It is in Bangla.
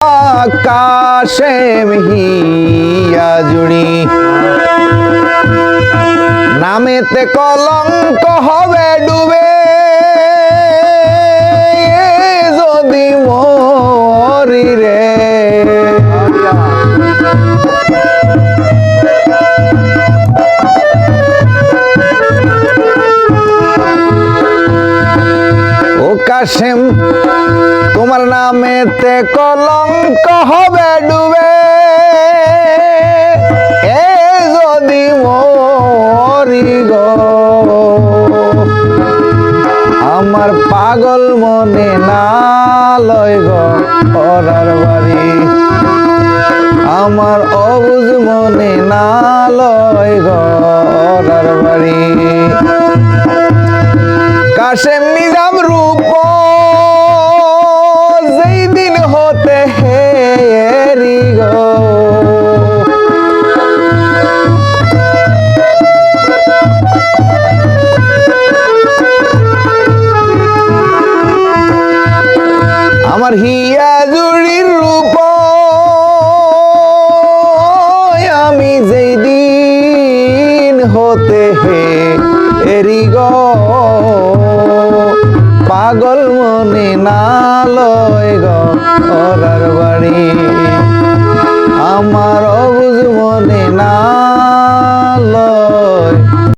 আকাশে হিয়া জুড়ি। নামেতে কলঙ্ক হবে ডুবে। যদি মরি রে কাশেম তোমার নামেতে কলঙ্ক হবে ডুবে। এ যদি মরি গো, আমার পাগল মনে না লয় গো পরার বাড়ি। আমার অবুজ মনে না লয় গো পরার বাড়ি। কাশেম নিজাম আমার হিয়া জুড়ির রূপ আমি যেই দিন হতে হে এরি গো। পাগল মনে না লয় গো বাড়ি।